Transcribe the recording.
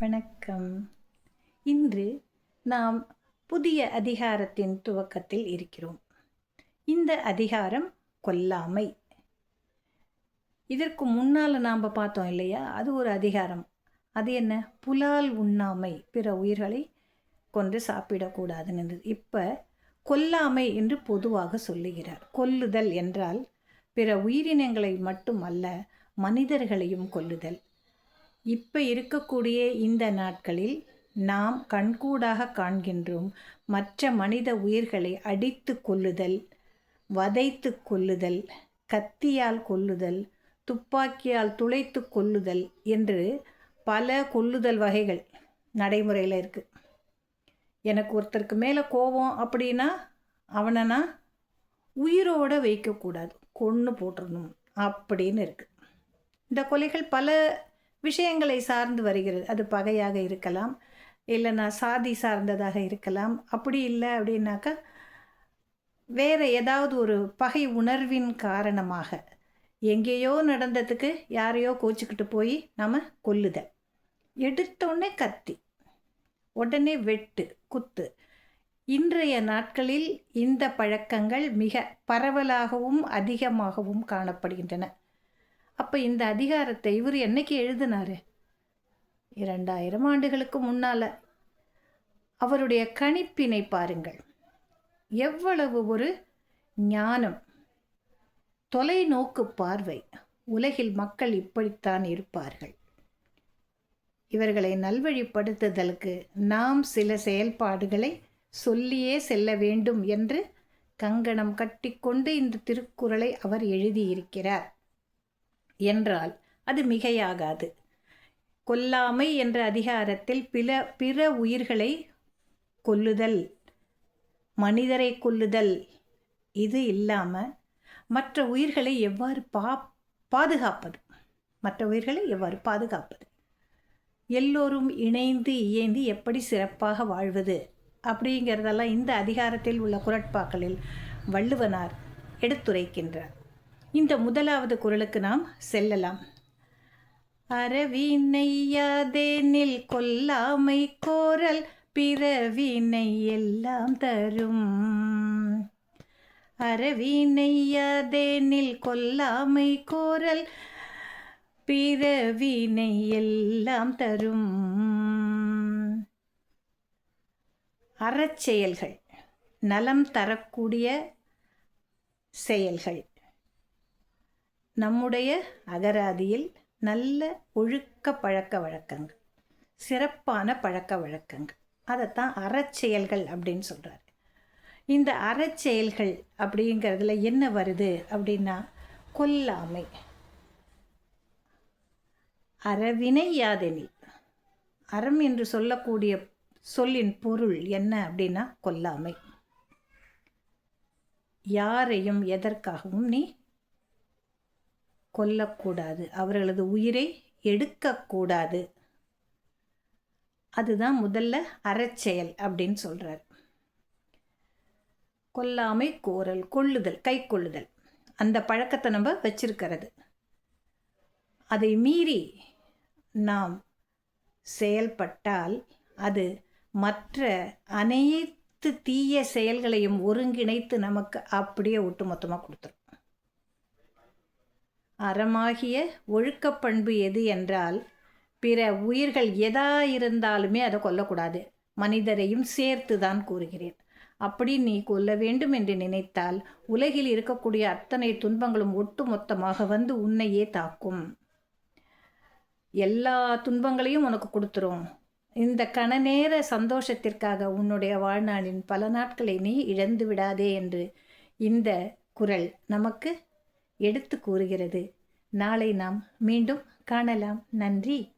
வணக்கம். இன்று நாம் புதிய அதிகாரத்தின் துவக்கத்தில் இருக்கிறோம். இந்த அதிகாரம் கொல்லாமை. இதற்கு முன்னால் நாம் பார்த்தோம் இல்லையா? அது ஒரு அதிகாரம். அது என்ன? புலால் உண்ணாமை. பிற உயிர்களை கொன்று சாப்பிடக்கூடாதுன்னு இப்போ கொல்லாமை என்று பொதுவாக சொல்லுகிறார். கொல்லுதல் என்றால் பிற உயிரினங்களை மட்டுமல்ல மனிதர்களையும் கொல்லுதல். இப்போ இருக்கக்கூடிய இந்த நாட்களில் நாம் கண்கூடாக காண்கின்றோம் மற்ற மனித உயிர்களை அடித்து கொல்லுதல் வதைத்து கொல்லுதல் கத்தியால் கொல்லுதல் துப்பாக்கியால் துளைத்து கொல்லுதல் என்று பல கொல்லுதல் வகைகள் நடைமுறையில் இருக்குது எனக்கு ஒருத்தருக்கு மேலே கோபம் அப்படின்னா அவனை நான் உயிரோடு வைக்கக்கூடாது கொன்று போட்டுடணும் அப்படின்னு இருக்குது இந்த கொலைகள் பல விஷயங்களை சார்ந்து வருகிறது. அது பகையாக இருக்கலாம். இல்லைன்னா சாதி சார்ந்ததாக இருக்கலாம். அப்படி இல்லை அப்படின்னாக்கா வேறு ஏதாவது ஒரு பகை உணர்வின் காரணமாக எங்கேயோ நடந்ததுக்கு யாரையோ கோச்சிக்கிட்டு போய் நம்ம கொல்லுத எடுத்தோடனே கத்தி உடனே வெட்டு குத்து. இன்றைய நாட்களில் இந்த பழக்கங்கள் மிக பரவலாகவும் அதிகமாகவும் காணப்படுகின்றன. அப்போ இந்த அதிகாரத்தை இவர் என்னைக்கு எழுதினாரு? இரண்டாயிரம் ஆண்டுகளுக்கு முன்னால். அவருடைய கணிப்பினை பாருங்கள். எவ்வளவு ஒரு ஞானம். தொலைநோக்கு பார்வை. உலகில் மக்கள் இப்படித்தான் இருப்பார்கள். இவர்களை நல்வழிப்படுத்துதலுக்கு நாம் சில செயல்பாடுகளை சொல்லியே செல்ல வேண்டும் என்று கங்கணம் கட்டிக்கொண்டு இந்த திருக்குறளை அவர் எழுதியிருக்கிறார். என்றால் அது மிகையாகாது. கொல்லாமை என்ற அதிகாரத்தில் பிற பிற உயிர்களை கொல்லுதல் மனிதரை கொல்லுதல் இது இல்லாமல் மற்ற உயிர்களை எவ்வாறு பா பாதுகாப்பது? மற்ற உயிர்களை எவ்வாறு பாதுகாப்பது? எல்லோரும் இணைந்து இயைந்து எப்படி சிறப்பாக வாழ்வது? அப்படிங்கிறதெல்லாம் இந்த அதிகாரத்தில் உள்ள குரட்பாக்களில் வள்ளுவனார் எடுத்துரைக்கின்றார். இந்த முதலாவது குரலுக்கு நாம் செல்லலாம். அறவினையாதேனில் கொல்லாமை கோரல் பிறவினை எல்லாம் தரும். அறவினையாதேனில் கொல்லாமை கோரல் பிறவினை எல்லாம் தரும். அறச்செயல்கள் நலம் தரக்கூடிய செயல்கள். நம்முடைய அகராதியில் நல்ல ஒழுக்க பழக்க வழக்கங்கள் சிறப்பான பழக்க வழக்கங்கள். அதைத்தான் அறச்செயல்கள் அப்படின்னு சொல்கிறார் இந்த அறச்செயல்கள் அப்படிங்கிறதுல என்ன வருது அப்படின்னா கொல்லாமை அறவினை யாதெனில். அறம் என்று சொல்லக்கூடிய சொல்லின் பொருள் என்ன அப்படின்னா கொல்லாமை. யாரையும் எதற்காகவும் நீ கொல்லக்கூடாது. அவர்களது உயிரை எடுக்கக்கூடாது. அதுதான் முதல்ல அறச்செயல் அப்படின்னு சொல்கிறார் கொல்லாமை கோரல் கொள்ளுதல் கை கொள்ளுதல் அந்த பழக்கத்தை நம்ம வச்சிருக்கிறது. அதை மீறி நாம் செயல்பட்டால் அது மற்ற அனைத்து தீய செயல்களையும் ஒருங்கிணைத்து நமக்கு அப்படியே ஒட்டுமொத்தமாக கொடுத்துரும். அறமாகிய ஒழுக்கப்பண்பு எது என்றால் பிற உயிர்கள் எதா இருந்தாலுமே அதை கொல்லக்கூடாது. மனிதரையும் சேர்த்து தான் கூறுகிறேன். அப்படி நீ கொல்ல வேண்டும் என்று நினைத்தால் உலகில் இருக்கக்கூடிய அத்தனை துன்பங்களும் ஒட்டுமொத்தமாக வந்து உன்னையே தாக்கும். எல்லா துன்பங்களையும் உனக்கு கொடுத்துரும். இந்த கணநேர சந்தோஷத்திற்காக உன்னுடைய வாழ்நாளின் பல நாட்களை நீ இழந்து விடாதே என்று இந்த குரல் நமக்கு எடுத்து கூறுகிறது. நாளை நாம் மீண்டும் காணலாம். நன்றி.